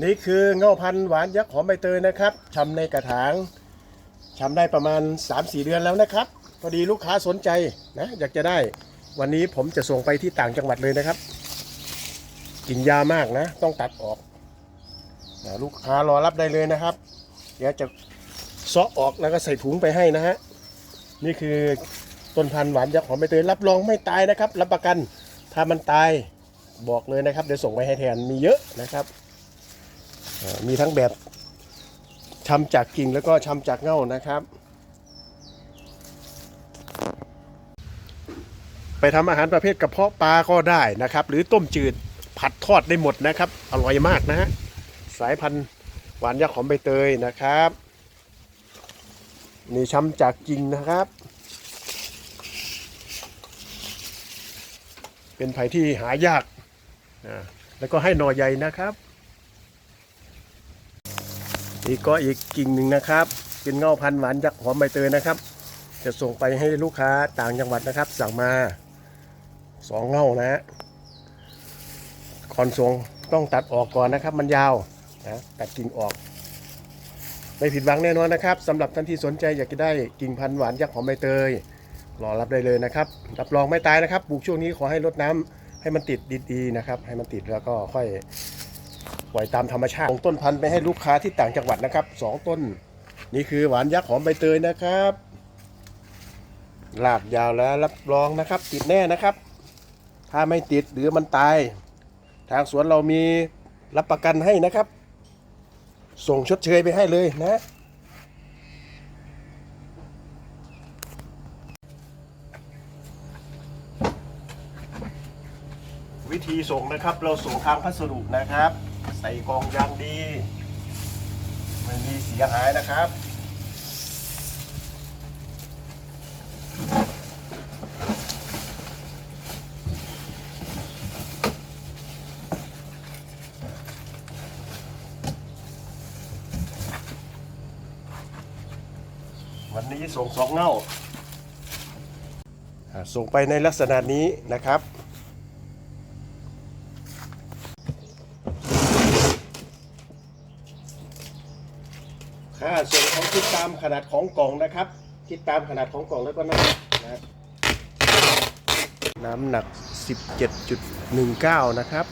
นี่คือเงาพันธุ์หวานยักษ์หอมใบเตยนะครับชำในกระถางชำได้ประมาณ 3-4 เดือนแล้วนะครับ พอดีลูกค้าสนใจนะอยากจะได้ วันนี้ผมจะส่งไปที่ต่างจังหวัดเลยนะครับ กินยามากนะ ต้องตัดออกนะลูกค้ารอรับได้เลยนะครับ เดี๋ยวจะซาะออกแล้วก็ใส่ถุงไปให้นะฮะ นี่คือต้นพันธุ์หวานยักษ์หอมใบเตยรับรองไม่ตายนะครับ รับประกัน ถ้ามันตายบอกเลยนะครับ เดี๋ยวส่งไปให้แทนมีเยอะนะครับ มีทั้งแบบชำจากกิ่งแล้วก็ชำจากเง่านะครับ ไปทำอาหารประเภทกระเพาะปลาก็ได้นะครับ หรือต้มจืดผัดทอดได้หมดนะครับ อร่อยมากนะฮะสายพันธุ์หวานยักษ์หอมใบเตยนะครับนี่ชำจากกิ่งนะครับ เป็นไผ่ที่หายากอ่าแล้วก็ให้หน่อใหญ่นะครับ นี่ก็อีกกิ่งหนึ่งนะครับ เป็นเงาพันธุ์หวานยักษ์หอมใบเตยนะครับ จะส่งไปให้ลูกค้าต่างจังหวัดนะครับ สั่งมาสองเงานะฮะก่อนส่งต้องตัดออกก่อนนะครับ มันยาวนะตัดกิ่งออกไม่ผิดหวังแน่นอนนะครับสำหรับท่านที่สนใจอยากจะได้กิ่งพันธุ์หวานยักษ์หอมใบเตยรอรับได้เลยนะครับรับรองไม่ตายนะครับปลูกช่วงนี้ขอให้รดน้ำให้มันติดดีๆนะครับ ให้มันติดแล้วก็ค่อย ปล่อยตามธรรมชาติส่งต้นพันธุ์ไปให้ลูกค้าที่ต่างจังหวัดนะครับสองต้น นี่คือหวานยักษ์หอมใบเตยนะครับลากยาวแล้วรับรองนะครับ ติดแน่นะครับ ถ้าไม่ติดหรือมันตาย ทางสวนเรามีรับประกันให้นะครับ ส่งชดเชยไปให้เลยนะ วิธีส่งนะครับ เราส่งทางพัสดุนะครับ ใส่กองยางดีไม่มีเสียหายนะครับวันนี้ส่งสองเง่าส่งไปในลักษณะนี้นะครับ อ่าส่งของคิดตามขนาดของกล่องนะครับ คิดตามขนาดของกล่องแล้วก็น้ำหนักนะน้ำหนัก 17.19 นะครับ